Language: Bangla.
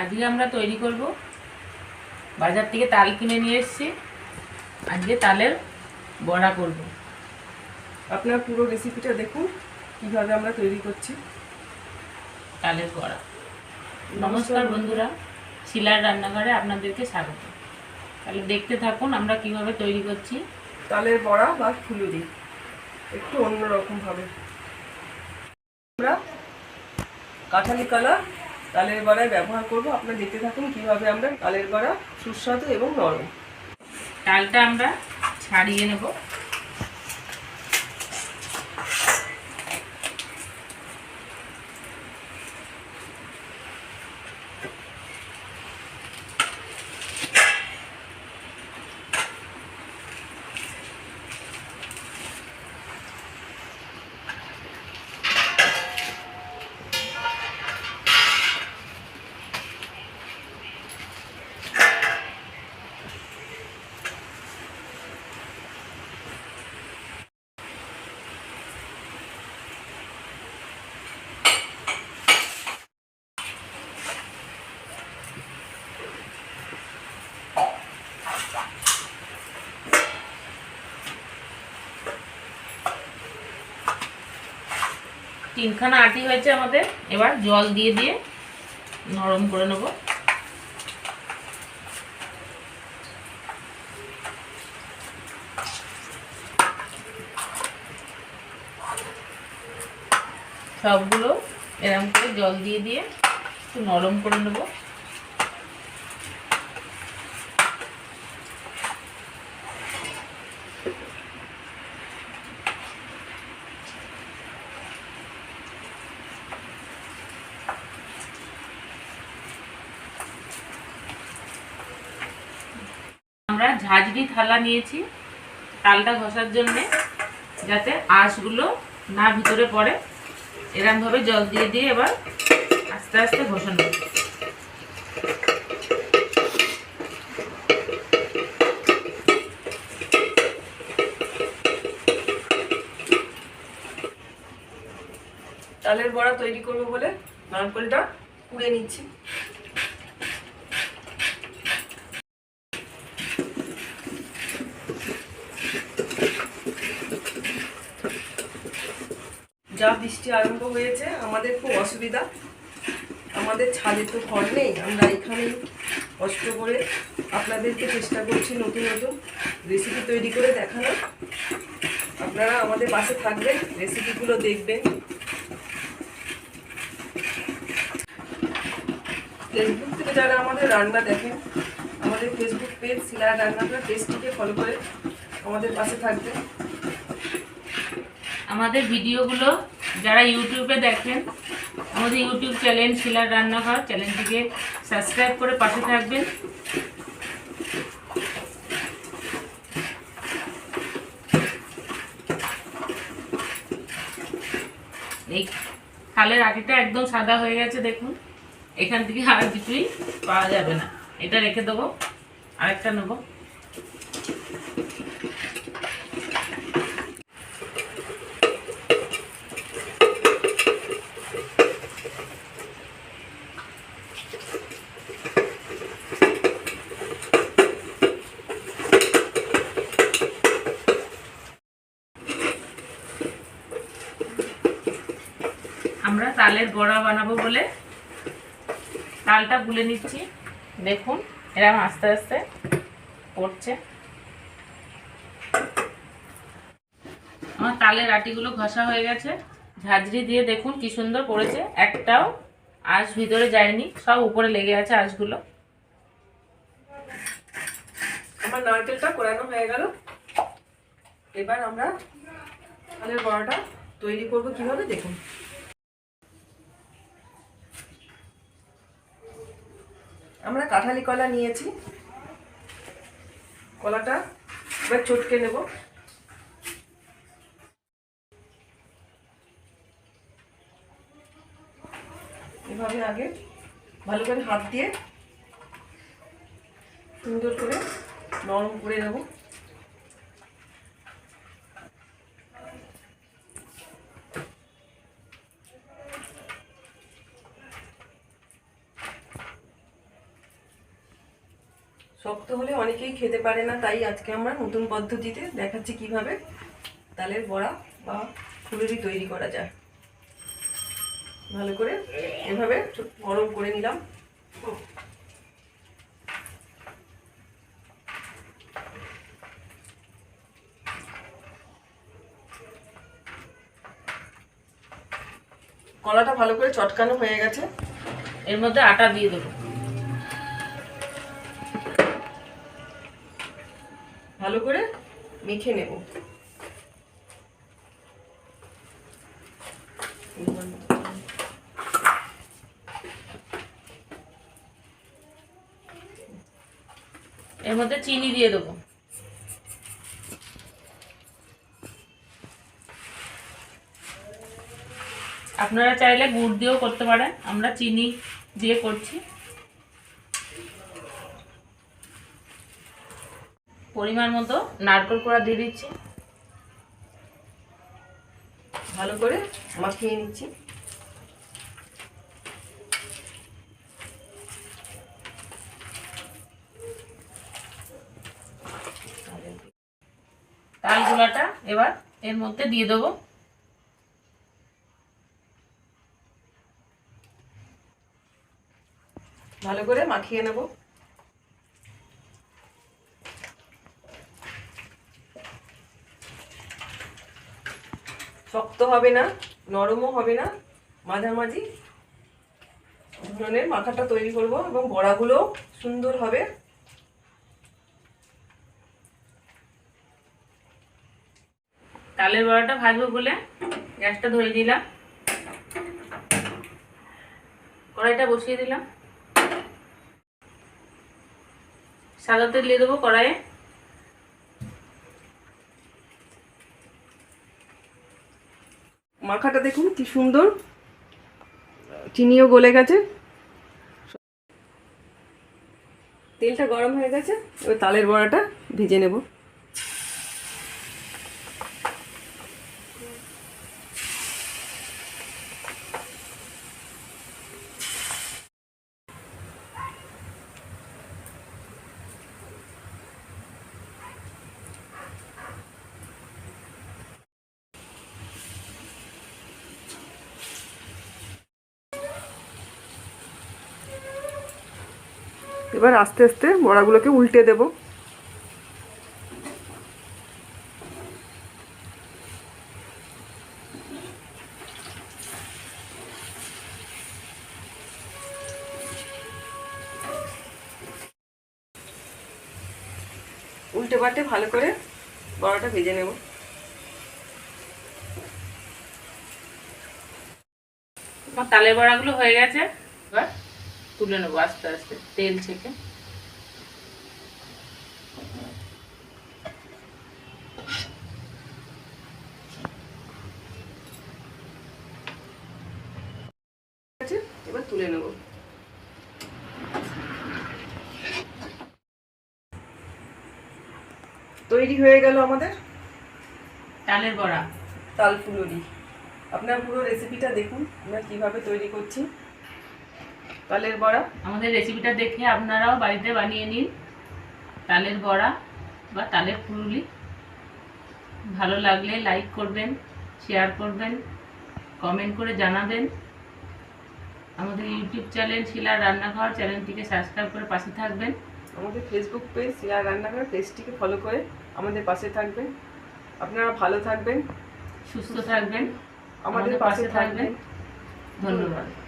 আজকে আমরা তৈরি করব। বাজার থেকে তাল কিনে নিয়ে এসেছি। আজকে তালের বড়া করব। আপনার পুরো রেসিপিটা দেখুন কীভাবে আমরা তৈরি করছি। তালের বড়া। নমস্কার। বন্ধুরা শিলার রান্নাঘরে আপনাদেরকে স্বাগত। তাহলে দেখতে থাকুন আমরা কীভাবে তৈরি করছি। তালের বড়া বা ফুলুরি একটু অন্যরকম ভাবে। আমরা কাঁঠালি কলা তালের বড়ায় ব্যবহার করব। আপনারা দেখতে থাকুন কীভাবে আমরা তালের বড়া সুস্বাদু এবং নরম। ডালটা আমরা ছাড়িয়ে নেব। তিনখানা আটি হয়েছে আমাদের। এবার জল দিয়ে দিয়ে নরম করে নেব। সবগুলো এরম করে জল দিয়ে দিয়ে একটু নরম করে নেব। আমরা ঝাঁঝরি থালা নিয়েছি, তালটা ঘষার জন্যে, যাতে আঁশগুলো না ভিতরে পড়ে। এরমভাবে জল দিয়ে দিয়ে এবার আস্তে আস্তে ঘষানো। তালের বড়া তৈরি করব বলে নারকলটা কুড়ে নিচ্ছি। যা বৃষ্টি আরম্ভ হয়েছে, আমাদের খুব অসুবিধা। আমাদের ছাদে তো ঘর নেই, আমরা এখানেই কষ্ট করে আপনাদেরকে চেষ্টা করছি নতুন নতুন রেসিপি তৈরি করে দেখানো আপনারা আমাদের পাশে থাকবেন রেসিপিগুলো দেখবেন। ফেসবুক থেকে যারা আমাদের রান্না দেখেন, আমাদের ফেসবুক পেজ শিলা রান্নাঘর পেজটিকে ফলো করে আমাদের পাশে থাকবেন। আমাদের ভিডিওগুলো যারা ইউটিউবে দেখেন, আমাদের ইউটিউব চ্যানেল শিলার রান্নাঘর, চ্যানেলটিকে সাবস্ক্রাইব করে পাশে থাকবেন। এই খালের আটিটা একদম সাদা হয়ে গেছে, দেখুন। এখান থেকে আর কিছুই পাওয়া যাবে না। এটা রেখে দেবো, আরেকটা নেব আমরা তালের বড়া বানাবো বলে। তালটা গুলে নিচ্ছি। দেখুন এরকম আস্তে আস্তে পড়ছে। আমার তালের আটিগুলো ঘষা হয়ে গেছে। ঝাঁঝরি দিয়ে দেখুন কি সুন্দর পড়েছে। একটাও আঁশ ভিতরে যায়নি, সব উপরে লেগে আছে আঁশগুলো। আমার নারকেলটা কোরানো হয়ে গেল। এবার আমরা তালের বড়াটা তৈরি করব কীভাবে দেখুন আমরা কাঁঠালি কলা নিয়েছি। কলাটা এবার চটকে নেব। এভাবে আগে ভালো করে হাত দিয়ে সুন্দর করে নরম করে নেব। শক্ত হলে অনেকেই খেতে পারে না, তাই আজকে আমরা নতুন পদ্ধতিতে দেখাচ্ছি কীভাবে তালের বড়া বা ফুলুরি তৈরি করা যায়। ভালো করে এভাবে গরম করে নিলাম। কলাটা ভালো করে চটকানো হয়ে গেছে। এর মধ্যে আটা দিয়ে দেবো। ভালো করে মেখে নেব। এর মধ্যে চিনি দিয়ে দেবো। আপনারা চাইলে গুড় দিয়েও করতে পারেন। আমরা চিনি দিয়ে করছি। পরিমাণ মতো নারকেল কোড়া দিয়ে দিচ্ছি। ভালো করে মাখিয়ে নিচ্ছি। তাল গুলাটা এবার এর মধ্যে দিয়ে দেবো। ভালো করে মাখিয়ে নেব। শক্ত হবে না, নরমও হবে না, মাঝামাঝি ধরনের মাখাটা তৈরি করব এবং বড়াগুলো সুন্দর হবে। তালের বড়াটা ভাজবো বলে গ্যাসটা ধরে দিলাম কড়াইটা বসিয়ে দিলাম। সাদা তেল দিয়ে দেবো কড়াইয়ে। মাখাটা দেখুন, কি সুন্দর। চিনিও গলে গেছে। তেলটা গরম হয়ে গেছে ওই তালের বড়াটা ভেজে নেব। এবার আস্তে আস্তে বড়াগুলোকে উল্টে দেব। উল্টে পাল্টে ভালো করে বড়াটা ভেজে নেব। আমার তালের বড়াগুলো হয়ে গেছে। এবার তুলে নেব আস্তে আস্তে তেল থেকে। এবার তুলে নেব। তৈরি হয়ে গেল আমাদের তালের বড়া। তাল ফুলুরি। আপনার পুরো রেসিপিটা দেখুন আমরা কীভাবে তৈরি করছি। তালের বড়া। আমাদের রেসিপিটা দেখে আপনারাও বাড়িতে বানিয়ে নিন। তালের বড়া বা তালের ফুলুলি ভালো লাগলে লাইক করবেন শেয়ার করবেন কমেন্ট করে জানাবেন। আমাদের ইউটিউব চ্যানেল শিলার রান্নাঘর চ্যানেলটিকে সাবস্ক্রাইব করে পাশে থাকবেন। আমাদের ফেসবুক পেজ শিলা রান্নাঘর পেজটিকে ফলো করে আমাদের পাশে থাকবেন। আপনারা ভালো থাকবেন। সুস্থ থাকবেন। আমাদের পাশে থাকবেন। ধন্যবাদ।